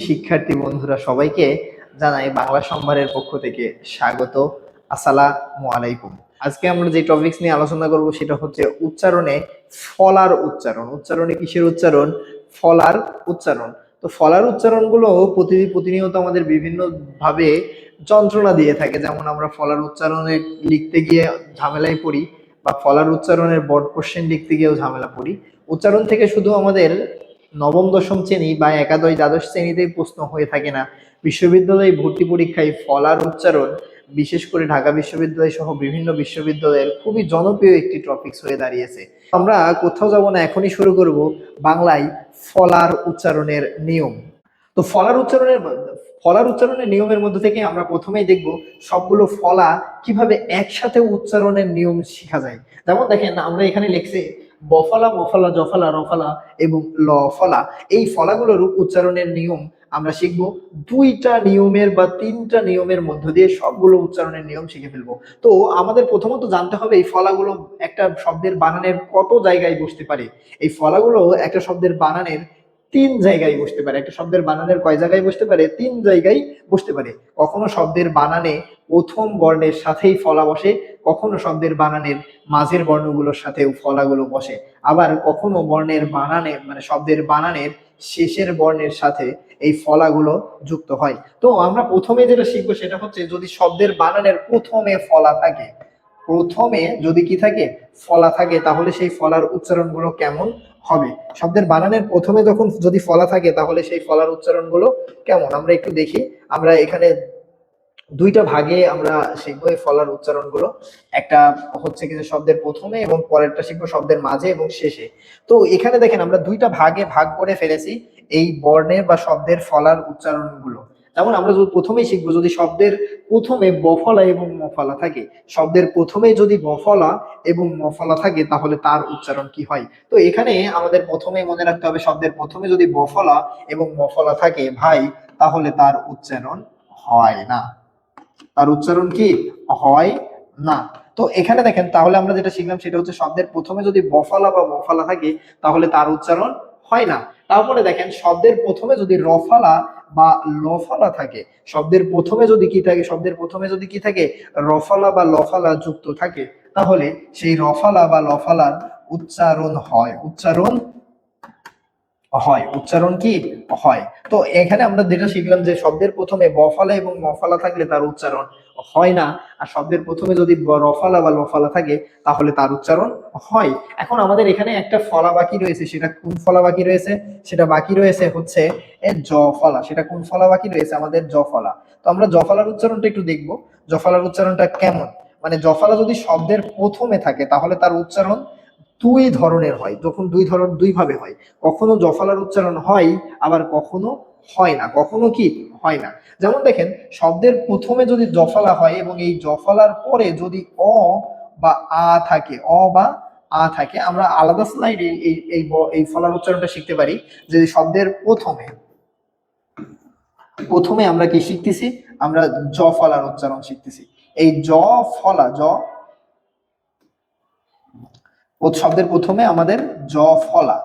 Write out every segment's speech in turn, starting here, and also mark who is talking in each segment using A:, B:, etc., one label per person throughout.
A: শিক্ষার্থী বন্ধুরা সবাইকে জানাই বাংলা সম্ভারের পক্ষ থেকে স্বাগত। আসসালামু আলাইকুম। আজকে আমরা যে টপিকস নিয়ে আলোচনা করব সেটা হচ্ছে উচ্চারণে ফলার উচ্চারণ। উচ্চারণে কিসের উচ্চারণ? ফলার উচ্চারণ। তো ফলার উচ্চারণগুলো প্রতি প্রতিনিয়ত আমাদের বিভিন্ন ভাবে যন্ত্রণা দিয়ে থাকে। যেমন আমরা ফলার উচ্চারণে লিখতে গিয়ে ঝামেলায় পড়ি বা ফলার উচ্চারণের বড় কোশ্চেন লিখতে গিয়েও ঝামেলা পড়ি। উচ্চারণ থেকে শুধু আমাদের নবম, দশম শ্রেণি বা একাদশ, দ্বাদশ শ্রেণীতে প্রশ্ন হয়ে থাকে না। বিশ্ববিদ্যালয়ে ভর্তি পরীক্ষায় ফলার উচ্চারণ, বিশেষ করে ঢাকা বিশ্ববিদ্যালয় সহ বিভিন্ন বিশ্ববিদ্যালয়ের খুবই জনপ্রিয় একটি টপিকস হয়ে দাঁড়িয়েছে। আমরা কোথাও যাব না, এখনই শুরু করব বাংলায় ফলার উচ্চারণের নিয়ম। তো ফলার উচ্চারণের ফলার উচ্চারণের নিয়মের মধ্যে থেকে আমরা প্রথমেই দেখব সবগুলো ফলা কীভাবে একসাথে উচ্চারণের নিয়ম শেখা যায়। যেমন দেখেন, আমরা এখানে লিখছি বফলা মফলা জফলা, রফলা এবং ল ফলা এই ফলাগুলোর উচ্চারণের নিয়ম আমরা শিখব। দুইটা নিয়মের বা তিনটা নিয়মের মধ্য দিয়ে সবগুলো উচ্চারণের নিয়ম শিখে ফেলব। তো আমাদের প্রথমত জানতে হবে এই ফলাগুলো একটা শব্দের বানানের কত জায়গায় বসতে পারে। এই ফলাগুলো একটা শব্দের বানানের তিন জায়গায় বসতে পারে। একটা শব্দের বানানের কয় জায়গায় বসতে পারে? তিন জায়গায় বসতে পারে। কখনো শব্দের বানানে প্রথম বর্ণের সাথেই ফলা বসে, কখনো শব্দের বানানের মাঝের বর্ণগুলোর সাথেও ফলাগুলো বসে। আবার কখনো বর্ণের বানানে মানে শব্দের বানানের শেষের বর্ণের সাথে এই ফলাগুলো যুক্ত হয়। তো আমরা প্রথমে যেটা শিখব সেটা হচ্ছে যদি শব্দের বানানের প্রথমে ফলা থাকে, প্রথমে যদি কি থাকে, ফলা থাকে, তাহলে সেই ফলার উচ্চারণগুলো কেমন? হবে। শব্দের বানানের প্রথমে যখন যদি ফলা থাকে, তাহলে সেই ফলার উচ্চারণগুলো কেমন? আমরা একটু দেখি। আমরা এখানে দুইটা ভাগে আমরা শিখব এই ফলার উচ্চারণগুলো। একটা হচ্ছে কি শব্দের প্রথমে এবং পরেরটা শিখব শব্দের মাঝে এবং শেষে। তো এখানে দেখেন আমরা দুইটা ভাগে ভাগ করে ফেলেছি এই বর্ণের বা শব্দের ফলার উচ্চারণগুলো। যেমন আমরা যদি প্রথমেই শিখব, যদি শব্দের প্রথমে বফলা এবং মফলা থাকে, শব্দের প্রথমে যদি বফলা এবং মফলা থাকে, তাহলে তার উচ্চারণ কি হয়? তো এখানে আমাদের প্রথমে মনে রাখতে হবে, শব্দের প্রথমে যদি বফলা এবং মফলা থাকে, ভাই, তাহলে তার উচ্চারণ হয় না। তার উচ্চারণ কি? হয় না। তো এখানে দেখেন, তাহলে আমরা যেটা শিখলাম, সেটা হচ্ছে শব্দের প্রথমে যদি বফলা বা মফলা থাকে, তাহলে তার উচ্চারণ হয় না। তারপরে দেখেন, শব্দের প্রথমে যদি রফালা বা লফালা থাকে, শব্দের প্রথমে যদি কি থাকে, শব্দের প্রথমে যদি কি থাকে রফালা বা লফালা যুক্ত থাকে, তাহলে সেই রফালা বা লফালার উচ্চারণ হয়। উচ্চারণ হয়, উচ্চারণ কি? হয়। তো এখানে আমরা যেটা শিখলাম যে শব্দের প্রথমে বফালা এবং মফালা থাকলে তার উচ্চারণ হয় না। আর শব্দের প্রথমে যদি রফালা বা লফালা থাকে, তাহলে তার উচ্চারণ হয়। এখন আমাদের এখানে একটা ফলা বাকি রয়েছে, সেটা কোন ফলা বাকি রয়েছে? সেটা বাকি রয়েছে হচ্ছে, এ, জ ফলা। সেটা কোন ফলা বাকি রয়েছে? আমাদের জ ফলা। তো আমরা জফলার উচ্চারণটা একটু দেখব। জফলার উচ্চারণটা কেমন? মানে জফলা যদি শব্দের প্রথমে থাকে, তাহলে তার উচ্চারণ দুই ধরনের হয়, যখন দুই ধরন দুই ভাবে হয়। কখনো জফলার উচ্চারণ হয়, আবার কখনো হয় না। কখনো কি? হয় না। যেমন দেখেন, শব্দের প্রথমে যদি জফলা হয় এবং এই জফলার পরে যদি অ বা আ থাকে, অ বা আ থাকে, আমরা আলাদা স্লাইডে এই এই এই ফলার উচ্চারণটা শিখতে পারি যে শব্দের প্রথমে প্রথমে আমরা কি শিখতেছি? আমরা জ ফলার উচ্চারণ শিখতেছি। এই জ ফলা জ শব্দের প্রথমে আমাদের জ ফলা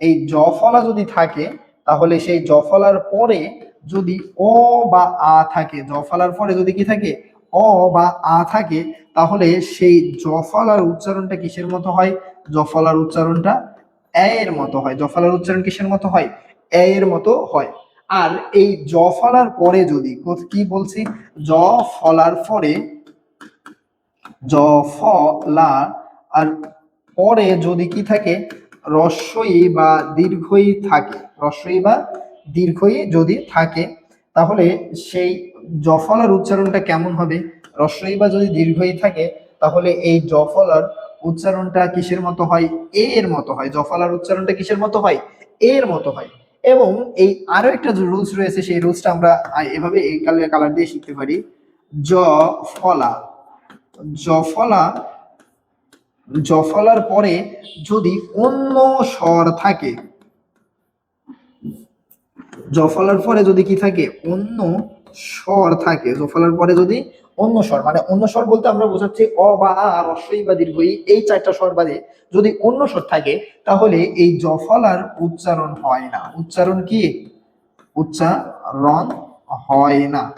A: এই জ ফলা যদি থাকে, তাহলে সেই জ ফলার পরে যদি অ বা আ থাকে জ ফলার পরে যদি কি থাকে? অ বা আ থাকে, তাহলে সেই জ ফলার উচ্চারণটা কিসের মতো হয়? জ ফলার উচ্চারণটা এর মতো হয়। জ ফলার উচ্চারণ কিসের মতো হয়? এর মতো হয়। আর এই জ ফলার পরে যদি কি বলছি? জ ফলার পরে জ ফলা আর পরে যদি কি থাকে রস্বই বা দীর্ঘই থাকে রস্বই বা দীর্ঘই যদি থাকে, তাহলে সেই জফলার উচ্চারণটা কেমন হবে? রস্বই বা যদি দীর্ঘই থাকে, তাহলে এই জফলার উচ্চারণটা কিসের মতো হয়? এ এর মতো হয়। জফলার উচ্চারণটা কিসের মতো হয়? এ এর মতো হয়। এবং এই আরও একটা রুলস রয়েছে, সেই রুলসটা আমরা এভাবে এই কালার দিয়ে শিখতে পারি। জ ফলা জফলা জফলার পরে যদি অন্য স্বর থাকে, জফলার পরে যদি কি থাকে? অন্য স্বর থাকে। জফলার পরে যদি অন্য স্বর মানে অন্য স্বর বলতে আমরা বোঝাচ্ছি অ, বা, আ রস্বই বা দীর্ঘই এই চারটা স্বর বাদে যদি অন্য স্বর থাকে, তাহলে এই জফলার উচ্চারণ হয় না। উচ্চারণ কি? উচ্চারণ হয় না।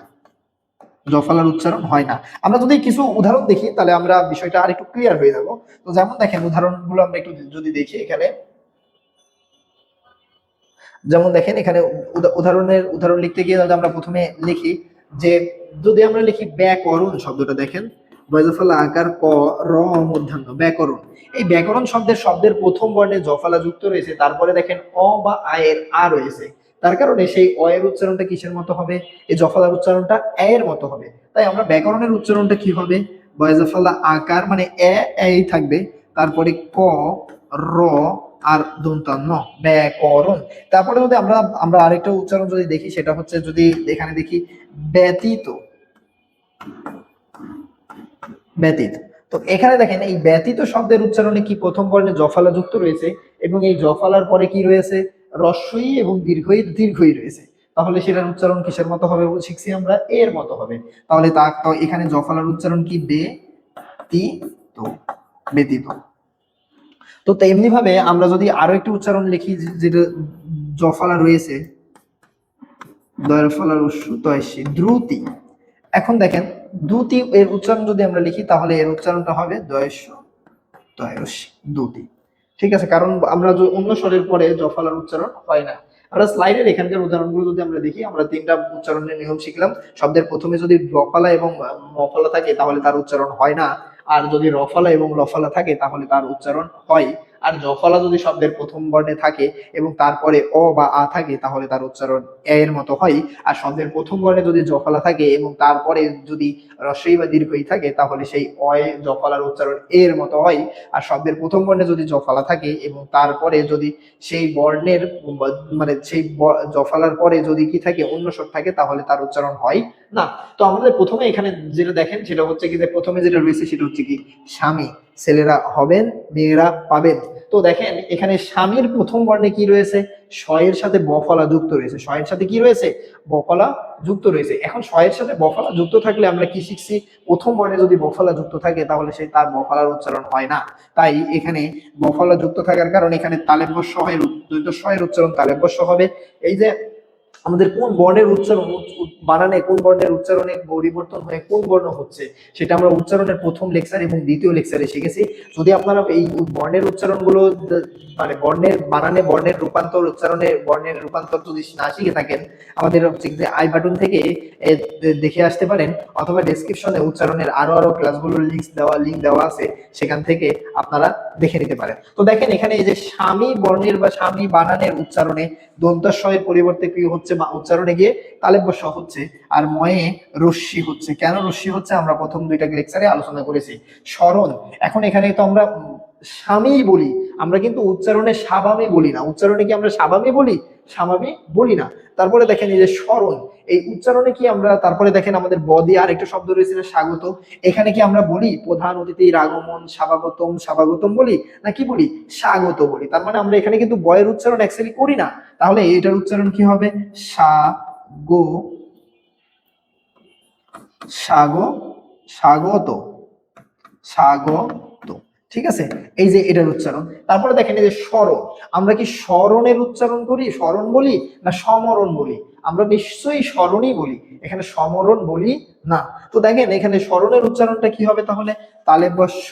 A: জফলার উচ্চারণ হয় না। আমরা যদি কিছু উদাহরণ দেখি, তাহলে আমরা বিষয়টা আর একটু ক্লিয়ার হয়ে যাব। তো যেমন দেখেন, উদাহরণগুলো আমরা একটু যদি দেখি এখানে। যেমন দেখেন, এখানে উদা- উদাহরণের, উদাহরণ লিখতে গিয়ে যদি আমরা প্রথমে লিখি, যে যদি আমরা লিখি ব্যাকরণ শব্দটা দেখেন বয়জফলা আকার ক, র, মধ্যাহ্ন, ব্যাকরণ। এই ব্যাকরণ শব্দের শব্দের প্রথম বর্ণে জফলা যুক্ত রয়েছে, তারপরে দেখেন অ বা আয়ের আ রয়েছে। তার কারণে সেই অ এর উচ্চারণটা কিসের মতো হবে? এই জফলার উচ্চারণটা এ এর মতো হবে। তাই আমরা ব্যাকরণের উচ্চারণটা কি হবে? বয়জফলা আকার মানে এ, এই থাকবে। তারপরে ক, র আর দন্তান্ন, ব্যাকরণ। তারপরে যদি আমরা আমরা আরেকটা উচ্চারণ যদি দেখি, সেটা হচ্ছে যদি এখানে দেখি, ব্যতীত। ব্যতীত। তো এখানে দেখেন, এই ব্যতীত শব্দের উচ্চারণে কি প্রথম বর্ণে জফালা যুক্ত রয়েছে এবং এই জফালার পরে কি রয়েছে? রস্বই এবং দীর্ঘই দীর্ঘই রয়েছে। তাহলে সেটার উচ্চারণ কিসের মতো হবে শিখছি আমরা? এর মতো হবে। তাহলে তা এখানে জফালার উচ্চারণ কি? বে, তি, তো, ব্যতীত। তো তেমনি ভাবে আমরা যদি আরও একটি উচ্চারণ লিখি যেটা জফলা রয়েছে দয়ফলার উৎসু দ্রুতি। এখন দেখেন দুতি এর উচ্চারণ যদি আমরা লিখি, তাহলে এর উচ্চারণটা হবে দয়স তয়সী দুতি ঠিক আছে, কারণ আমরা অন্য স্বরের পরে জফালার উচ্চারণ হয় না। আমরা স্লাইডের এখানকার উদাহরণগুলো যদি আমরা দেখি, আমরা তিনটা উচ্চারণের নিয়ম শিখলাম। শব্দের প্রথমে যদি রফালা এবং মফালা থাকে, তাহলে তার উচ্চারণ হয় না। আর যদি রফালা এবং লফালা থাকে, তাহলে তার উচ্চারণ হয়। আর জফলা যদি শব্দের প্রথম বর্ণে থাকে এবং তারপরে অ বা আ থাকে, তাহলে তার উচ্চারণ এ এর মতো হয়। আর শব্দের প্রথম বর্ণে যদি জফলা থাকে এবং তারপরে যদি রসই বা দীর্ঘই থাকে, তাহলে সেই অয়ে জফলার উচ্চারণ এ এর মতো হয়। আর শব্দের প্রথম বর্ণে যদি জফলা থাকে এবং তারপরে যদি সেই বর্ণের মানে সেই জফালার পরে যদি কি থাকে, অন্য স্বর থাকে, তাহলে তার উচ্চারণ হয় না। তো আমাদের প্রথমে এখানে যেটা দেখেন, সেটা হচ্ছে কি যে প্রথমে যেটা রয়েছে, সেটা হচ্ছে কি স্বামী। ছেলেরা হবেন, মেয়েরা পাবেন। তো দেখেন, এখানে স্বামীর প্রথম বর্ণে কি রয়েছে? শয়ের সাথে বফলা যুক্ত রয়েছে। শয়ের সাথে কি রয়েছে? বফলা যুক্ত রয়েছে। এখন শয়ের সাথে বফলা যুক্ত থাকলে আমরা কি শিখছি? প্রথম বর্ণে যদি বফলা যুক্ত থাকে, তাহলে সেই তার বফলার উচ্চারণ হয় না। তাই এখানে বফলা যুক্ত থাকার কারণে এখানে তালেব্য শয়ের দ্বৈত শয়ের উচ্চারণ তালেব্য হবে। এই যে আমাদের কোন বর্ণের উচ্চারণ উচ- উচ- বানানে কোন বর্ণের উচ্চারণে পরিবর্তন হয়ে কোন বর্ণ হচ্ছে, সেটা আমরা উচ্চারণের প্রথম লেকচার এবং দ্বিতীয় লেকচারে শিখেছি। যদি আপনারা এই বর্ণের উচ্চারণগুলো মানে বর্ণের বানানে বর্ণের রূপান্তর উচ্চারণের বর্ণের রূপান্তর যদি না শিখে থাকেন, আমাদের আই বাটন থেকে দেখে আসতে পারেন, অথবা ডেসক্রিপশনে উচ্চারণের আরও আরও ক্লাসগুলোর লিঙ্ক দেওয়া লিঙ্ক দেওয়া আছে, সেখান থেকে আপনারা দেখে নিতে পারেন। তো দেখেন এখানে এই যে স্বামী বর্ণের বা স্বামী বানানের উচ্চারণে দন্তাশয়ের পরিবর্তে কি হচ্ছে? বা উচ্চারণে গিয়ে তালেব্য স হচ্ছে আর ময়ে রশ্মি হচ্ছে। কেন রশ্মি হচ্ছে? আমরা প্রথম দুইটা লেকচারে আলোচনা করেছি। স্মরণ। এখন এখানে তো আমরা স্বামী বলি। আমরা কিন্তু উচ্চারণে স্বাভাবিক বলি না। উচ্চারণে কি আমরা স্বাভাবিক বলি? স্বাভাবিক বলি না। তারপরে দেখেন এই যে স্মরণ, এই উচ্চারণে কি আমরা, তারপরে দেখেন আমাদের বদি আর একটা শব্দ রয়েছে স্বাগত এখানে কি আমরা বলি, প্রধান অতিথির আগমন স্বাগতম স্বাগতম বলি না কি বলি, স্বাগত বলি? তার মানে আমরা এখানে কিন্তু বয়ের উচ্চারণ অ্যাকচুয়ালি করি না। তাহলে এটার উচ্চারণ কি হবে? সা গো সাগো স্বাগত স্বাগত ঠিক আছে? এই যে এটার উচ্চারণ। তারপরে দেখেন এই যে স্মরণ। আমরা কি স্মরণের উচ্চারণ করি? স্মরণ বলি না সমরণ বলি? আমরা নিশ্চয়ই স্মরণই বলি। এখানে সমরণ বলি না। তো দেখেন, এখানে স্মরণের উচ্চারণটা কি হবে তাহলে? তালেবস্য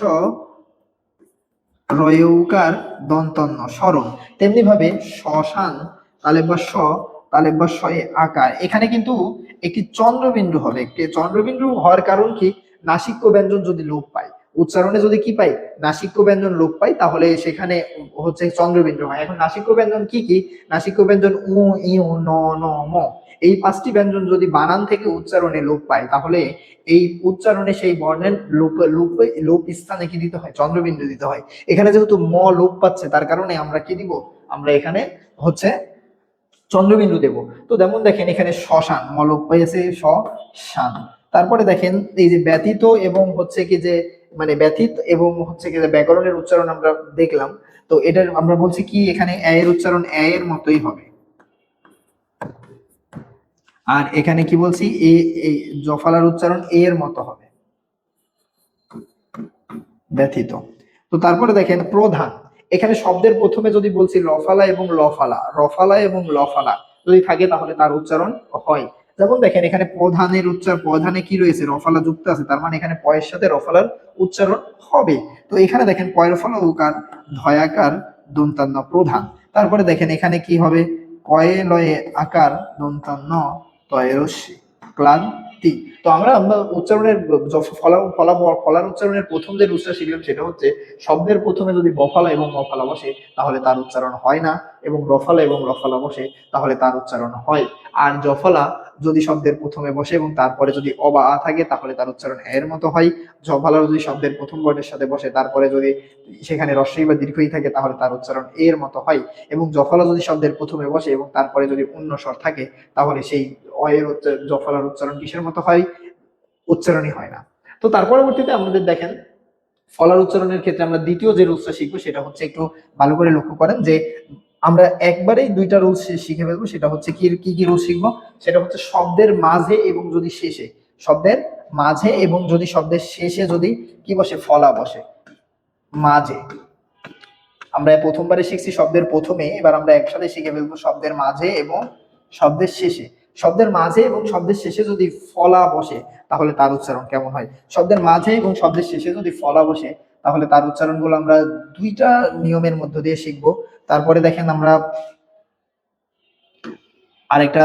A: রয়ৌকার দন্তন্য, স্মরণ। তেমনি ভাবে শ্মশান, তালেবস্য এ আকার। এখানে কিন্তু একটি চন্দ্রবিন্দু হবে। একটি চন্দ্রবিন্দু হওয়ার কারণ কি? নাসিক্য ব্যঞ্জন যদি লোপ পায় উচ্চারণে যদি কি পাই? নাসিক্য ব্যঞ্জন লোপ পাই তাহলে সেখানে হচ্ছে চন্দ্রবিন্দু হয়। এখন নাসিক্য ব্যঞ্জন কি? কি নাসিক্য ব্যঞ্জন উ ইউ ন ন, ম। এই পাঁচটি ব্যঞ্জন যদি বানান থেকে উচ্চারণে লোপ পায়, তাহলে এই উচ্চারণে সেই বর্ণের লোপ লোপ লোপ স্থানে কি দিতে হয়? চন্দ্রবিন্দু দিতে হয়। এখানে যেহেতু ম লোপ পাচ্ছে, তার কারণে আমরা কি দিব? আমরা এখানে হচ্ছে চন্দ্রবিন্দু দেব। তো যেমন দেখেন, এখানে শ্মশান, ম লোপ পেয়েছে শ্মশান। তারপরে দেখেন, এই যে ব্যতীত এবং হচ্ছে কি যে মানে ব্যথিত এবং হচ্ছে কি ব্যাকরণের উচ্চারণ আমরা দেখলাম। তো এটার আমরা বলছি কি, এখানে এ এর উচ্চারণ এ এর মতোই হবে। আর এখানে কি বলছি? এ এই জফালার উচ্চারণ এ এর মতো হবে। ব্যথিত। তো তারপরে দেখেন, প্রধান। এখানে শব্দের প্রথমে যদি বলছি লফালা এবং লফালা, রফালা এবং লফালা যদি থাকে তাহলে তার উচ্চারণ হয়। যেমন দেখেন, এখানে প্রধানের উচ্চার প্রধানে কি রয়েছে? রফালা যুক্ত আছে, তার মানে এখানে পয়ের সাথে রফালার উচ্চারণ হবে। তো এখানে দেখেন, পয়ের ফলা উকার ধয়াকার, দন্তান্ন, প্রধান। তারপরে দেখেন, এখানে কি হবে? কয়ে লয়ে আকার, দন্তান্ন তয়রস্যি ক্লান্তি তো আমরা আমরা উচ্চারণের ফলা ফলা, ফলার উচ্চারণের প্রথম যে রুলসটা শিখলাম সেটা হচ্ছে শব্দের প্রথমে যদি বফালা এবং মফালা বসে, তাহলে তার উচ্চারণ হয় না। এবং রফালা এবং রফালা বসে, তাহলে তার উচ্চারণ হয়। আর জফলা যদি শব্দের প্রথমে বসে এবং তারপরে যদি অবা আ থাকে, তাহলে তার উচ্চারণ এর মতো হয়। জফলা যদি শব্দের প্রথম বর্ণের সাথে বসে, তারপরে যদি সেখানে রস্বই বা দীর্ঘই থাকে, তাহলে তার উচ্চারণ এর মতো হয়। এবং জফলা যদি শব্দের প্রথমে বসে এবং তারপরে যদি অন্য স্বর থাকে, তাহলে সেই অয়ের জফলার উচ্চারণ কিসের মতো হয়? উচ্চারণই হয় না। তো তার পরবর্তীতে আমাদের দেখেন, ফলার উচ্চারণের ক্ষেত্রে আমরা দ্বিতীয় যে রুলসটা শিখব, সেটা হচ্ছে একটু ভালো করে লক্ষ্য করেন যে আমরা একবারেই দুইটা রুলস শিখে ফেলব, সেটা হচ্ছে কি কি কি রুল শিখব? সেটা হচ্ছে শব্দের মাঝে এবং যদি শেষে। শব্দের মাঝে এবং যদি শব্দের শেষে যদি কি বসে? ফলা বসে। মাঝে। আমরা প্রথমবারে শিখছি শব্দের প্রথমে, এবার আমরা একসাথে শিখে ফেলব শব্দের মাঝে এবং শব্দের শেষে। শব্দের মাঝে এবং শব্দের শেষে যদি ফলা বসে, তাহলে তার উচ্চারণ কেমন হয়? শব্দের মাঝে এবং শব্দের শেষে যদি ফলা বসে, তাহলে তার উচ্চারণগুলো আমরা দুইটা নিয়মের মধ্য দিয়ে শিখব। তারপরে দেখেন আমরা আরেকটা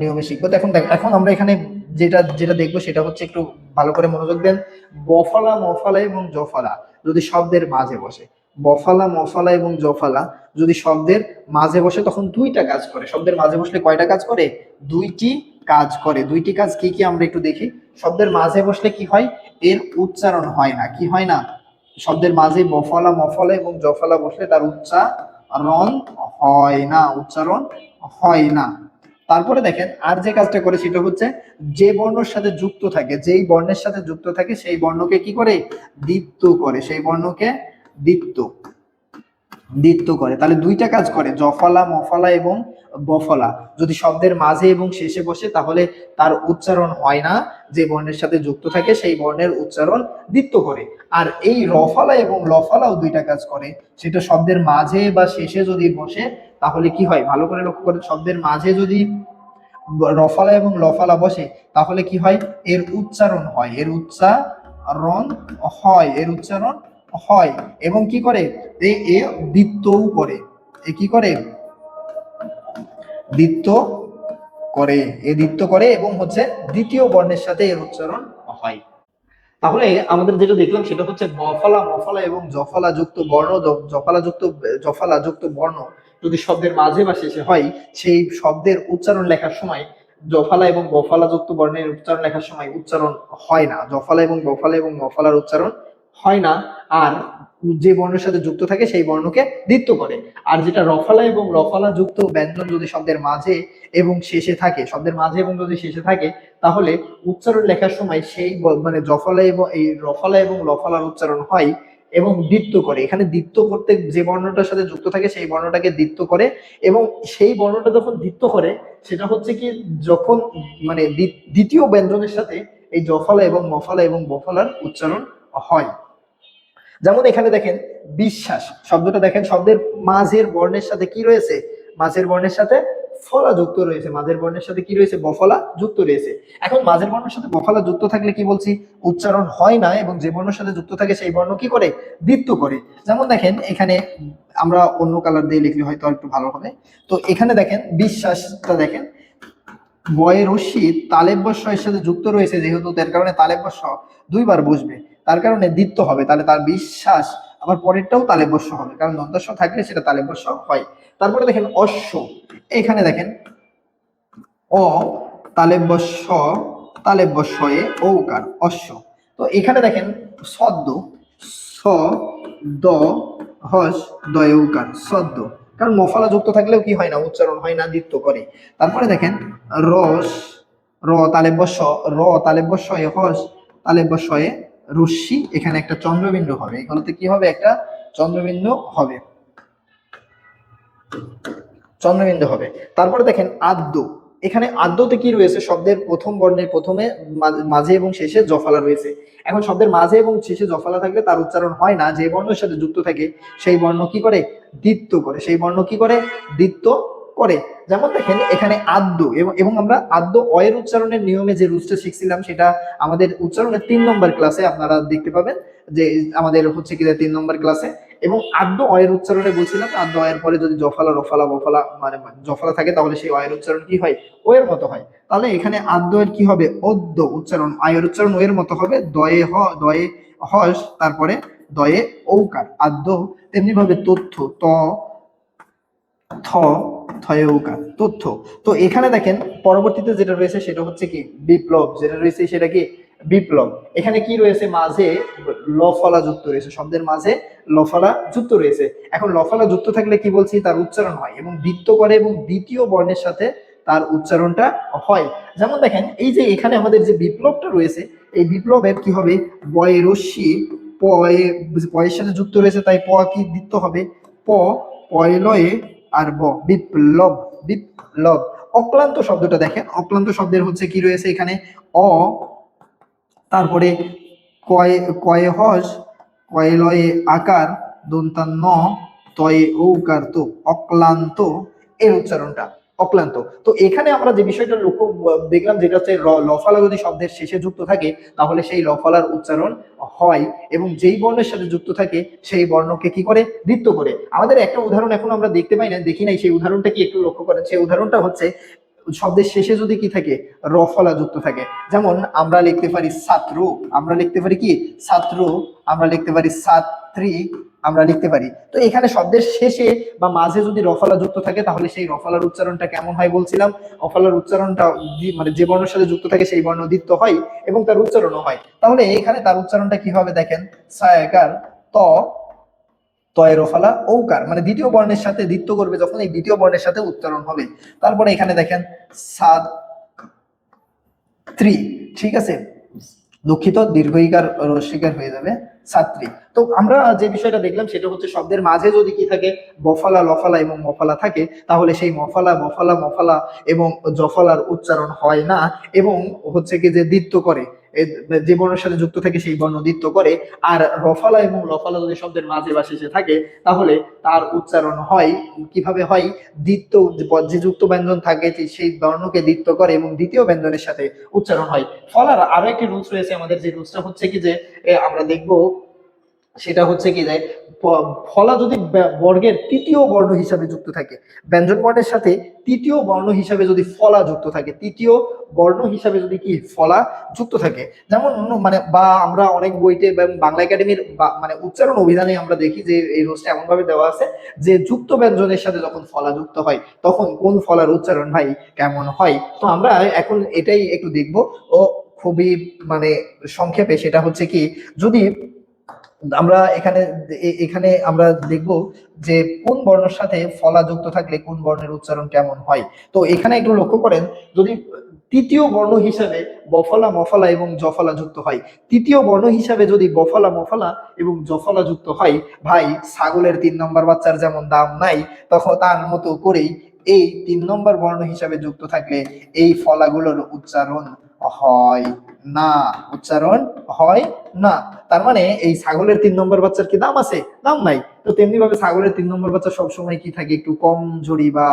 A: নিয়মে শিখব। দেখুন দেখ, এখন আমরা এখানে যেটা যেটা দেখব সেটা হচ্ছে একটু ভালো করে মনোযোগ দেন। বফলা, মফলা এবং জফলা যদি শব্দের মাঝে বসে। বফালা, মফালা এবং জফালা যদি শব্দের মাঝে বসে তখন দুইটা কাজ করে। শব্দের মাঝে বসলে কয়টা কাজ করে? দুইটি কাজ করে। দুইটি কাজ কি কি আমরা একটু দেখি। শব্দের মাঝে বসলে কি হয়? এর উচ্চারণ হয় না। কি হয় না? শব্দের মাঝে বফলা, মফলা এবং জফলা বসলে তার উচ্চারণ হয় না। উচ্চারণ হয় না। তারপরে দেখেন, আর যে কাজটা করে সেটা হচ্ছে যে বর্ণের সাথে যুক্ত থাকে, যেই বর্ণের সাথে যুক্ত থাকে, সেই বর্ণকে কি করে? দীপ্ত করে। সেই বর্ণকে দ্বিত্ব দ্বিত্ব করে। তাহলে দুইটা কাজ করে, জফলা, মফলা এবং বফলা। যদি শব্দের মাঝে এবং শেষে বসে, তাহলে তার উচ্চারণ হয় না, যে বর্ণের সাথে যুক্ত থাকে, সেই বর্ণের উচ্চারণ দ্বিত্ব করে। আর এই রফলা এবং লফলাও দুইটা কাজ করে। সেটা শব্দের মাঝে বা শেষে যদি বসে, তাহলে কি হয়? ভালো করে লক্ষ্য করে শব্দের মাঝে যদি রফলা এবং লফলা বসে, তাহলে কি হয়? এর উচ্চারণ হয়, এর উচ্চারণ হয়, এর উচ্চারণ হয় এবং কি করে? এ এ দ্বিত্বও করে। এ কি করে? দ্বিত্ব করে। এ দ্বিত্ব করে এবং হচ্ছে দ্বিতীয় বর্ণের সাথে এর উচ্চারণ হয়। তাহলে আমাদের যেটা দেখলাম সেটা হচ্ছে মফলা মফলা এবং জফলা যুক্ত বর্ণ জফলা যুক্ত জফলা যুক্ত বর্ণ যদি শব্দের মাঝে বা শেষে হয়, সেই শব্দের উচ্চারণ লেখার সময় জফলা এবং বফলা যুক্ত বর্ণের উচ্চারণ লেখার সময় উচ্চারণ হয় না। জফলা এবং বফলা এবং মফলার উচ্চারণ হয় না, আর যে বর্ণের সাথে যুক্ত থাকে সেই বর্ণকে দ্বিত্ব করে। আর যেটা রফালা এবং রফলা যুক্ত ব্যঞ্জন যদি শব্দের মাঝে এবং শেষে থাকে, শব্দের মাঝে এবং যদি শেষে থাকে, তাহলে উচ্চারণ লেখার সময় সেই মানে জফলা এবং এই রফলা এবং লফলার উচ্চারণ হয় এবং দ্বিত্ব করে। এখানে দ্বিত্ব করতে যে বর্ণটার সাথে যুক্ত থাকে সেই বর্ণটাকে দ্বিত্ব করে এবং সেই বর্ণটা যখন দ্বিত্ব করে, সেটা হচ্ছে কি যখন মানে দ্বি- দ্বিতীয় ব্যঞ্জনের সাথে এই জফলা এবং মফলা এবং বফলার উচ্চারণ হয়। যেমন এখানে দেখেন বিশ্বাস, শব্দটা দেখেন, শব্দের মাঝের বর্ণের সাথে কি রয়েছে? মাঝের বর্ণের সাথে ফলা যুক্ত রয়েছে। মাঝের বর্ণের সাথে কি রয়েছে? বফলা যুক্ত রয়েছে। এখন মাঝের বর্ণের সাথে বফলা যুক্ত থাকলে কি বলছি? উচ্চারণ হয় না এবং যে বর্ণের সাথে যুক্ত থাকে সেই বর্ণ কি করে? বৃত্ত করে। যেমন দেখেন এখানে আমরা অন্য কালার দিয়ে লিখলে হয়তো একটু ভালো হবে। তো এখানে দেখেন বিশ্বাসটা দেখেন বয়ের রশ্মি তালেব বর্ষের সাথে যুক্ত রয়েছে যেহেতু তার কারণে তালেব দুইবার বসবে। তার কারণে দ্বিত্ব হবে, তাহলে তার বিশ্বাস আবার পরেরটাও তালেব বর্ষ হবে, কারণ দন্তস্ব থাকলে সেটা তালেব বর্ষ হয়। তারপরে দেখেন অশ্ব এখানে দেখেন, অ তালেব বর্ষ তালেব বর্ষয়ে ঔকার, অশ্ব। তো এখানে দেখেন সদ্য, স, দ, হস, দয় ঔকার, সদ্য। কারণ মফলা যুক্ত থাকলেও কি হয় না, উচ্চারণ হয় না, দ্বিত্ব করে। তারপরে দেখেন রস, র তালেব্য স র তালেব্য শয়ে হস তালেব্য শয়ে রশ্মি, এখানে একটা চন্দ্রবিন্দু হবে। এগুলোতে কি হবে? একটা চন্দ্রবিন্দু হবে। চন্দ্রবিন্দু হবে। তারপরে দেখেন আদ্য। এখানে আদ্যতে কি রয়েছে? শব্দের প্রথম বর্ণের প্রথমে মাঝে এবং শেষে জফলা রয়েছে। এখন শব্দের মাঝে এবং শেষে জফলা থাকলে তার উচ্চারণ হয় না। যে বর্ণের সাথে যুক্ত থাকে, সেই বর্ণ কি করে? দ্বিত্ব করে। সেই বর্ণ কি করে? দ্বিত্ব করে। যেমন দেখেন, এখানে আদ্য এবং আমরা আদ্য অয়ের উচ্চারণের নিয়মে যে রুলসটা শিখছিলাম, সেটা আমাদের উচ্চারণের তিন নম্বর ক্লাসে আপনারা দেখতে পাবেন। যে আমাদের হচ্ছে কি তিন নম্বর ক্লাসে। এবং আদ্য অয়ের উচ্চারণে বলছিলাম, আদ্য অয়ের পরে যদি জফালা, রফালা, বফালা মানে জফালা থাকে, তাহলে সেই অয়ের উচ্চারণ কি হয়? ওয়ের মতো হয়। তাহলে এখানে আদ্য এর কি হবে? অদ্য উচ্চারণ। আয়ের উচ্চারণ ওয়ের মতো হবে। দয়ে হ, দয়ে হস, তারপরে দয়ে ঔকার। আদ্য তেমনি ভাবে তথ্য, ত, থ থয়ে ঔকার তথ্য। তো এখানে দেখেন, পরবর্তীতে যেটা রয়েছে সেটা হচ্ছে কি বিপ্লব। যেটা রয়েছে সেটা কি বিপ্লব। এখানে কি রয়েছে? মাঝে লফলা যুক্ত রয়েছে। শব্দের মাঝে লফলা যুক্ত রয়েছে। এখন লফলা যুক্ত থাকলে কি বলছি? তার উচ্চারণ হয় এবং দ্বিত্ব করে এবং দ্বিতীয় বর্ণের সাথে তার উচ্চারণটা হয়। যেমন দেখেন, এই যে এখানে আমাদের যে বিপ্লবটা রয়েছে, এই বিপ্লবের কি হবে? বয়ে রশ্মি, পয়ে, পয়ের সাথে যুক্ত রয়েছে, তাই প কি দ্বিত্ব হবে? প, পয়লয়ে আর ব, বিপ্লব বিপ্লব। অক্লান্ত শব্দটা দেখেন। অক্লান্ত শব্দের হচ্ছে কি রয়েছে এখানে? অ, তারপরে কয়ে কয়ে হস কয়ে লয়ে আকার, দন্তান্ন, তয়ে ঔকার তো, অক্লান্ত। এর উচ্চারণটা। অক্লান্ত। তো এখানে আমরা যে বিষয়টা লক্ষ্য দেখলাম যেটা হচ্ছে লফালা যদি শব্দের শেষে যুক্ত থাকে, তাহলে সেই লফালার উচ্চারণ হয় এবং যেই বর্ণের সাথে যুক্ত থাকে, সেই বর্ণকে কি করে? নৃত্য করে। আমাদের একটা উদাহরণ এখন আমরা দেখতে পাই না, দেখি নাই, সেই উদাহরণটা কি একটু লক্ষ্য করেন? সেই উদাহরণটা হচ্ছে, শব্দের শেষে যদি কি থাকে, রফলা যুক্ত থাকে। যেমন আমরা লিখতে পারি ছাত্র আমরা লিখতে পারি কি? ছাত্র আমরা লিখতে পারি ছাত্রী আমরা লিখতে পারি। তো এখানে শব্দের শেষে বা মাঝে যদি রফলা যুক্ত থাকে, তাহলে সেই রফলার উচ্চারণটা কেমন হয় বলছিলাম? রফলার উচ্চারণটা মানে যে বর্ণের সাথে যুক্ত থাকে, সেই বর্ণ দ্বিত্ব হয় এবং তার উচ্চারণও হয়। তাহলে এখানে তার উচ্চারণটা কি হবে দেখেন? সায়কার ত, তয় রফালা, ঔকার। মানে দ্বিতীয় বর্ণের সাথে দ্বিত্ব করবে যখন এই দ্বিতীয় বর্ণের সাথে উচ্চারণ হবে। তারপরে এখানে দেখেন, সাদ, ত্রি, ঠিক আছে? দুঃখিত, দীর্ঘইকার রস্বীকার হয়ে যাবে। ছাত্রী। তো আমরা যে বিষয়টা দেখলাম সেটা হচ্ছে শব্দের মাঝে যদি কি থাকে, বফালা, লফালা এবং মফালা থাকে, তাহলে সেই মফালা বফালা মফালা এবং জফলার উচ্চারণ হয় না এবং হচ্ছে কি যে দ্বিত্ব করে। যে বর্ণের সাথে যুক্ত থাকে সেই বর্ণ দ্বিত্ব করে। আর রফালা এবং লফালা যদি শব্দের মাঝে বা শেষে থাকে, তাহলে তার উচ্চারণ হয়, কীভাবে হয়? দ্বিত্ব যে যুক্ত ব্যঞ্জন থাকে সেই বর্ণকে দ্বিত্ব করে এবং দ্বিতীয় ব্যঞ্জনের সাথে উচ্চারণ হয়। ফলার আরও একটি রুলস রয়েছে আমাদের, যে রুলসটা হচ্ছে কি যে আমরা দেখব সেটা হচ্ছে কি যে ফলা যদি বর্গের তৃতীয় বর্ণ হিসাবে যুক্ত থাকে, ব্যঞ্জন বর্ণের সাথে তৃতীয় বর্ণ হিসাবে যদি ফলা যুক্ত থাকে, তৃতীয় বর্ণ হিসাবে যদি কি ফলা যুক্ত থাকে, যেমন মানে বা আমরা অনেক বইতে বাংলা একাডেমির মানে উচ্চারণ অভিধানে আমরা দেখি যে এই রোজটা এমনভাবে দেওয়া আছে যে, যুক্ত ব্যঞ্জনের সাথে যখন ফলা যুক্ত হয়, তখন কোন ফলার উচ্চারণ ভাই কেমন হয়? তো আমরা এখন এটাই একটু দেখব। ও খুবই মানে সংক্ষেপে সেটা হচ্ছে কি, যদি আমরা এখানে এখানে আমরা দেখব যে কোন বর্ণের সাথে ফলা যুক্ত থাকলে কোন বর্ণের উচ্চারণ কেমন হয়। তো এখানে একটু লক্ষ্য করেন, যদি তৃতীয় বর্ণ হিসাবে বফলা, মফলা এবং জফলা যুক্ত হয়। তৃতীয় বর্ণ হিসাবে যদি বফলা, মফলা এবং জফলা যুক্ত হয়, ভাই, ছাগলের তিন নম্বর বাচ্চার যেমন দাম নাই, তখন তার মতো করেই এই তিন নম্বর বর্ণ হিসাবে যুক্ত থাকলে এই ফলাগুলোর উচ্চারণ হয়। না উচ্চারণ হয় না। তার মানে এই ছাগলের তিন নম্বর বাচ্চার কি দাম আছে? দাম নাই। তো তেমনি ভাবে ছাগলের তিন নম্বর বাচ্চা সবসময় কি থাকে? একটু কম জড়ি বা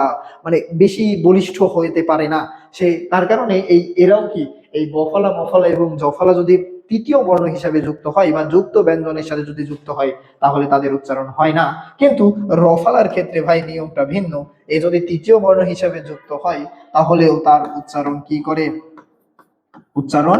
A: মানে বেশি বলিষ্ঠ হইতে পারে না। সে, তার কারণে এই, এরাও কি, এই বফলা, মফলা এবং জফলা যদি তৃতীয় বর্ণ হিসাবে যুক্ত হয় বা যুক্ত ব্যঞ্জনের সাথে যদি যুক্ত হয়, তাহলে তাদের উচ্চারণ হয় না। কিন্তু রফালার ক্ষেত্রে ভাই নিয়মটা ভিন্ন। এ যদি তৃতীয় বর্ণ হিসাবে যুক্ত হয়, তাহলেও তার উচ্চারণ কি করে? উচ্চারণ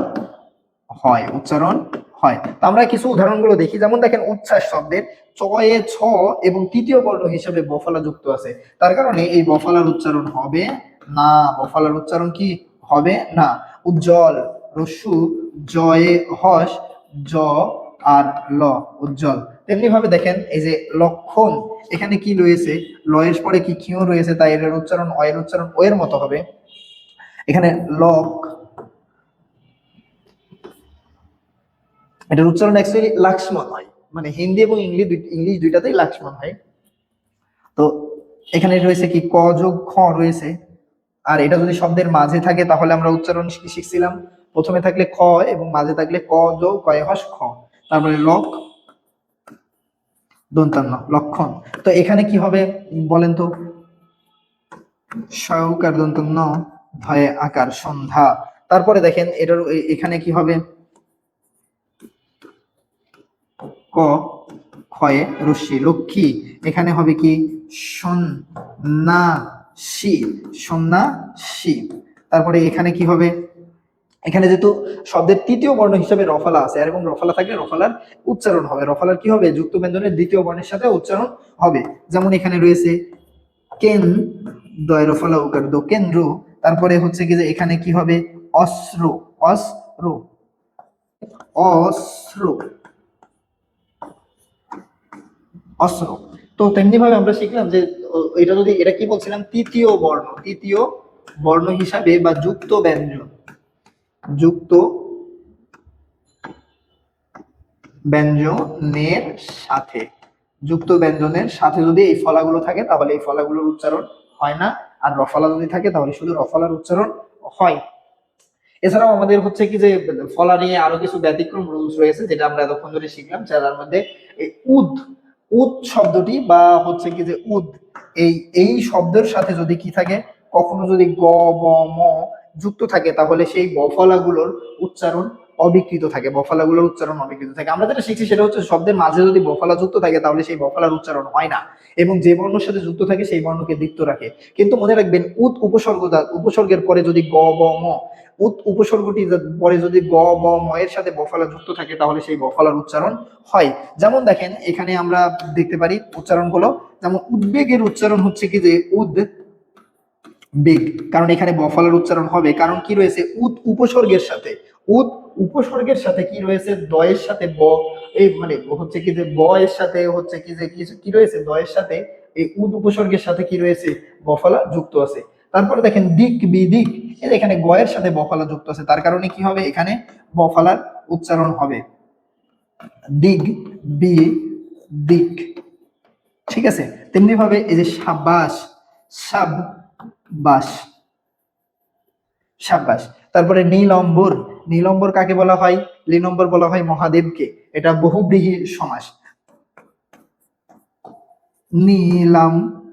A: হয় উচ্চারণ হয়। তো আমরা কিছু উদাহরণগুলো দেখি। যেমন দেখেন, উচ্ছ্বাস শব্দের চয়ে ছ এবং তৃতীয় বর্ণ হিসেবে বফলা যুক্ত আছে। তার কারণে এই বফলার উচ্চারণ হবে না। বফলার উচ্চারণ কি হবে না? উজ্জ্বল, রস্যু, জয়ে হস, জ, আর, ল, উজ্জ্বল। তেমনি ভাবে দেখেন, এই যে লক্ষণ, এখানে কি রয়েছে? লয়ের পরে কি কিউ রয়েছে? তাই এর উচ্চারণ, অয়ের উচ্চারণ ও এর মতো হবে। এখানে লক এটার উচ্চারণ অ্যাকচুয়ালি লাক্সমান হয়। মানে হিন্দি এবং ইংলিশ ইংলিশ দুইটাতেই লাক্সমান হয়। তো এখানে রয়েছে কি, ক যোগ খ রয়েছে। আর এটা যদি শব্দের মাঝে থাকে, তাহলে আমরা উচ্চারণ শিখছিলাম। প্রথমে থাকলে খ এবং মাঝে থাকলে ক যোগ কয় হস খ। তারপরে লক, দন্তান্ন, লক্ষণ। তো এখানে কি হবে বলেন তো? সউকার দন্ত ন ভয়ে আকার সন্ধ্যা। তারপরে দেখেন, এটার এখানে কি হবে? ক, ক্ষয়ে রশ্মি, লক্ষ্মী। এখানে হবে কি? সন্ন্যাসী সন্ন্যাসী। তারপরে এখানে কি হবে? এখানে যেহেতু শব্দের তৃতীয় বর্ণ হিসেবে রফালা আছে এবং রফালা থাকলে রফালার উচ্চারণ হবে। রফালার কি হবে? যুক্ত ব্যঞ্জনের দ্বিতীয় বর্ণের সাথে উচ্চারণ হবে। যেমন এখানে রয়েছে, কেন দয় রফালা উকার দো কেন্দ্র। তারপরে হচ্ছে কি যে এখানে কি হবে? অস্ত্র অস্ত্র অস্ত্র অস্ত্র। তো তেমনি ভাবে আমরা শিখলাম যে এটা যদি, এটা কি বলছিলাম? তৃতীয় বর্ণ। তৃতীয় বর্ণ হিসাবে বা যুক্ত ব্যঞ্জন। যুক্ত ব্যঞ্জনের সাথে। যুক্ত ব্যঞ্জনের সাথে যদি এই ফলাগুলো থাকে, তাহলে এই ফলাগুলোর উচ্চারণ হয় না। আর রফলা যদি থাকে, তাহলে শুধু রফলার উচ্চারণ হয়। এছাড়াও আমাদের হচ্ছে কি যে, ফলা নিয়ে আরও কিছু ব্যতিক্রম রুলস রয়েছে, যেটা আমরা এতক্ষণ ধরে শিখলাম, যার মধ্যে এই উদ উদ শব্দটি বা হচ্ছে কি যে উদ, এই এই শব্দের সাথে যদি কি থাকে, কখনো যদি গ, ব, ম যুক্ত থাকে, তাহলে সেই বফলাগুলোর উচ্চারণ অবিকৃত থাকে, বফলাগুলোর উচ্চারণ অবিকৃত থাকে। আমরা যেটা শিখছি সেটা হচ্ছে শব্দের মাঝে যদি বফলা যুক্ত থাকে, তাহলে সেই বফলার উচ্চারণ হয় না। এবং যে বর্ণের সাথে যুক্ত থাকে, সেই বর্ণকে দীপ্ত রাখে। কিন্তু মনে রাখবেন উত উপসর্গ উপসর্গের পরে যদি গ, ব, ম উত উপসর্গটি পরে যদি গ, ব, ম এর সাথে বফলা যুক্ত থাকে, তাহলে সেই বফলার উচ্চারণ হয়। যেমন দেখেন, এখানে আমরা দেখতে পারি উচ্চারণগুলো যেমন উদ্বেগের উচ্চারণ হচ্ছে কি যে, উদ বেগ। কারণ এখানে বফলার উচ্চারণ হবে। কারণ কি রয়েছে? উদ উপসর্গের সাথে উদ উপসর্গের সাথে কি রয়েছে? দয়ের সাথে ব, এই মানে হচ্ছে কি যে ব এর সাথে, হচ্ছে কি যে কিছু কি রয়েছে? দয়ের সাথে, এই উদ উপসর্গের সাথে কি রয়েছে? বফলা যুক্ত আছে। তারপরে দেখেন দিক বিদিক এর এখানে গয়ের সাথে বফলা যুক্ত আছে, তার কারণে কি হবে? এখানে বফলার উচ্চারণ হবে। দিক বি দিক ঠিক আছে? তেমনি ভাবে এই যে সাবাস সাব বাস সাব্বাস। তারপরে নীলম্বর নীলম্বর কাকে বলা হয়? নীলম্বর বলা হয় মহাদেবকে। এটা বহুব্রীহি সমাস। নীলাম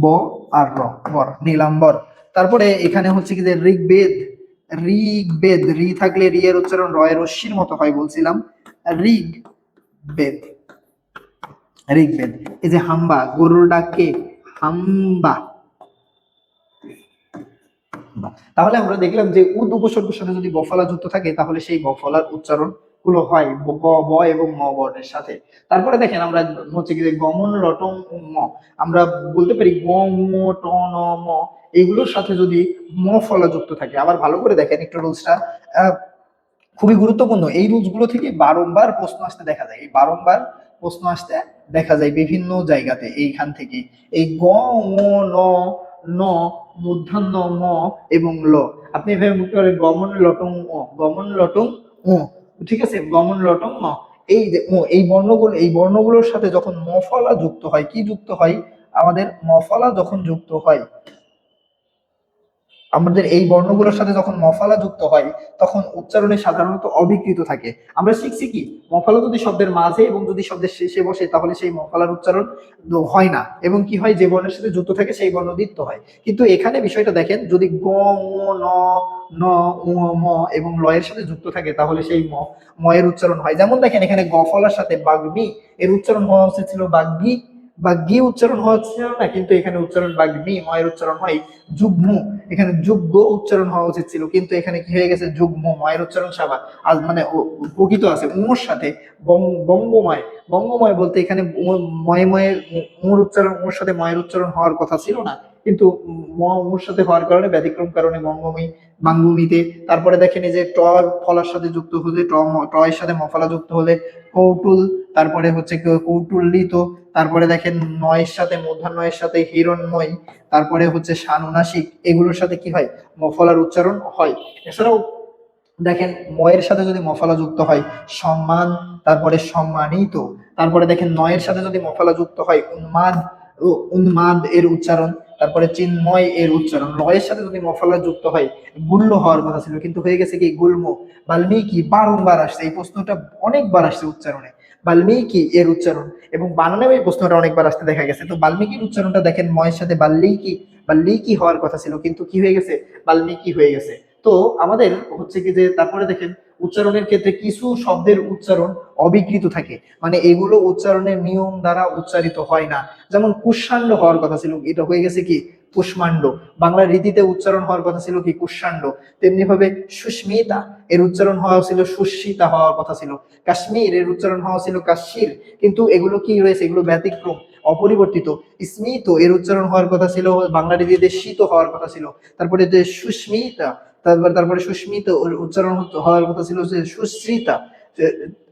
A: ব আর র, বর, নীলাম্বর। তারপরে এখানে হচ্ছে কি যে ঋগ্বেদ ঋগ্বেদ, রি থাকলে রি এর উচ্চারণ রয়ের রশ্মির মতো হয় বলছিলাম। ঋগ বেদ ঋগ্বেদ। এই যে হাম্বা, গরুর ডাককে হাম্বা। তাহলে আমরা দেখলাম যে উদ উপসর্গের সাথে যদি বফলা যুক্ত থাকে, তাহলে সেই বফলার উচ্চারণগুলো হয় গ, ব এবং ম বর্ণের সাথে। তারপরে দেখেন আমরা হচ্ছে কি গমন, রটং ম। আমরা বলতে পারি গ ম ট, ন, ম। এগুলোর সাথে যদি ম ফলা যুক্ত থাকে, আবার ভালো করে দেখেন একটু রুলসটা খুবই গুরুত্বপূর্ণ। এই রুলসগুলো থেকে বারংবার প্রশ্ন আসতে দেখা যায়। এই বারংবার প্রশ্ন আসতে দেখা যায় বিভিন্ন জায়গাতে, এইখান থেকে। এই গ ম ন ন মূর্ধন্য ম এবং ল। আপনি এভাবে মুখে করে গমন লটং ও গমন লটং ও ঠিক আছে? গমন লটং ম এই যে ও এই বর্ণগুলো, এই বর্ণগুলোর সাথে যখন মফলা যুক্ত হয়, কি যুক্ত হয়? আমাদের মফলা যখন যুক্ত হয় আমাদের এই বর্ণগুলোর সাথে যখন মফালা যুক্ত হয়, তখন উচ্চারণে সাধারণত অবিকৃত থাকে। আমরা শিখছি কি? মফালা যদি শব্দের মাঝে এবং যদি শব্দের শেষে বসে, তাহলে সেই মফালার উচ্চারণ হয় না। এবং কি হয়? যে বর্ণের সাথে যুক্ত থাকে, সেই বর্ণ দ্বিত্ব হয়। কিন্তু এখানে বিষয়টা দেখেন, যদি গ ন ন উ ম এবং লয়ের সাথে যুক্ত থাকে, তাহলে সেই ম, ময়ের উচ্চারণ হয়। যেমন দেখেন, এখানে গফলার সাথে বাগ্মি, এর উচ্চারণ হওয়া উচিত ছিল বাগ্গি গি উচ্চারণ হওয়া ছিল না, কিন্তু এখানে উচ্চারণ বাগ্মি ময়ের উচ্চারণ হয় যুগ্ম। এখানে যুগ্ম উচ্চারণ হওয়া উচিত ছিল, কিন্তু এখানে কি হয়ে গেছে? যুগ্ম, ময়ের উচ্চারণ সাবা। আজ মানে প্রকৃত আছে, উমর সাথে, বং- বঙ্গময়। বঙ্গময় বলতে এখানে ময়, ময়ে উমর উচ্চারণ, উমর সাথে ময়ের উচ্চারণ হওয়ার কথা ছিল না। কিন্তু ম উমর সাথে হওয়ার কারণে, ব্যতিক্রম কারণে বঙ্গমী বাঙ্গুমিতে তারপরে দেখেন এই যে ট ফলার সাথে যুক্ত হলে ট ট এর সাথে মফলা যুক্ত হলে কৌটুল, তারপরে হচ্ছে কৌটুল্লিত তারপরে দেখেন নয়ের সাথে মূর্ধন্যয়ের সাথে হিরণময়, তারপরে হচ্ছে সানুনাসিক এগুলোর সাথে কি হয়? মফলার উচ্চারণ হয়। এছাড়াও দেখেন ময়ের সাথে যদি মফলা যুক্ত হয়, সম্মান, তারপরে সম্মানিত, তারপরে দেখেন নয়ের সাথে যদি মফলা যুক্ত হয়, উন্মাদ উন্মাদ এর উচ্চারণ তারপরে চিন্ময় এর উচ্চারণ। লয়ের সাথে যদি মফলা যুক্ত হয় গুল্ল হওয়ার কথা ছিল। কিন্তু হয়ে গেছে কি? গুল্ম। বাল্মীকি বারংবার আসছে। এই প্রশ্নটা অনেকবার আসছে উচ্চারণে। বাল্মীকি এর উচ্চারণ। এবং বানানেও এই প্রশ্নটা অনেকবার আসতে দেখা গেছে। তো বাল্মীকির উচ্চারণটা দেখেন ময়ের সাথে বাল্মীকি। বাল্মীকি হওয়ার কথা ছিল। কিন্তু কি হয়ে গেছে? বাল্মীকি হয়ে গেছে। তো আমাদের হচ্ছে কি যে তারপরে দেখেন, উচ্চারণের ক্ষেত্রে কিছু শব্দের উচ্চারণ অবিকৃত থাকে। মানে এগুলো উচ্চারণের নিয়ম দ্বারা উচ্চারিত হয় না। যেমন কুষাণ্ড হওয়ার কথা ছিল, এটা হয়ে গেছে কি? কুষ্মাণ্ড। বাংলা রীতিতে উচ্চারণ হওয়ার কথা ছিল কি? কুষাণ্ড তেমনি ভাবে সুস্মিতা, এর উচ্চারণ হওয়া ছিল সুস্মিতা হওয়ার কথা ছিল। কাশ্মীর, এর উচ্চারণ হওয়া ছিল কাশ্মীর। কিন্তু এগুলো কি রয়েছে? এগুলো ব্যতিক্রম, অপরিবর্তিত। স্মিত, এর উচ্চারণ হওয়ার কথা ছিল, বাংলা রীতিতে শীত হওয়ার কথা ছিল। তারপরে যে সুস্মিতা তারপর তারপরে সুস্মিত উচ্চারণ হওয়ার কথা ছিল যে সুশ্রিতা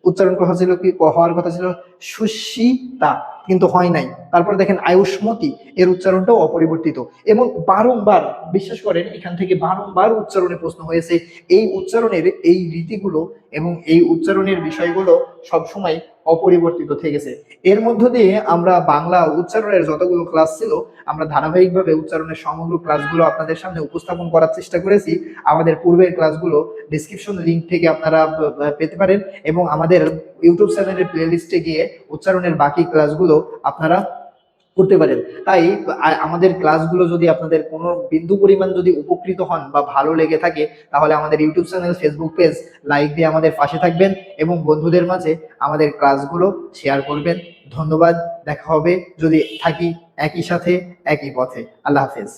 A: উচ্চারণ কথা ছিল কি হওয়ার কথা ছিল সুশীতা, কিন্তু হয় নাই। তারপরে দেখেন আয়ুষ্মতি, এর উচ্চারণটাও অপরিবর্তিত। এবং বারংবার, বিশ্বাস করেন, এখান থেকে বারংবার উচ্চারণে প্রশ্ন হয়েছে, এই উচ্চারণের এই রীতিগুলো এবং এই উচ্চারণের বিষয়গুলো সবসময় অপরিবর্তিত থেকে গেছে। এর মধ্য দিয়ে আমরা বাংলা উচ্চারণের যতগুলো ক্লাস ছিল, আমরা ধারাবাহিকভাবে উচ্চারণের সমগ্র ক্লাসগুলো আপনাদের সামনে উপস্থাপন করার চেষ্টা করেছি। আমাদের পূর্বের ক্লাসগুলো ডিসক্রিপশন লিংক থেকে আপনারা পেতে পারেন এবং আমাদের ইউটিউব চ্যানেলের প্লেলিস্টে গিয়ে উচ্চারণের বাকি ক্লাসগুলো আপনারা করতে পারেন। তাই আমাদের ক্লাসগুলো যদি আপনাদের কোনো বিন্দু পরিমাণ যদি উপকৃত হন বা ভালো লেগে থাকে, তাহলে আমাদের YouTube channel Facebook page like দিয়ে আমাদের পাশে থাকবেন এবং বন্ধুদের মাঝে আমাদের ক্লাসগুলো শেয়ার করবেন। ধন্যবাদ, দেখা হবে যদি থাকি একই সাথে, একই পথে। আল্লাহ হাফেজ।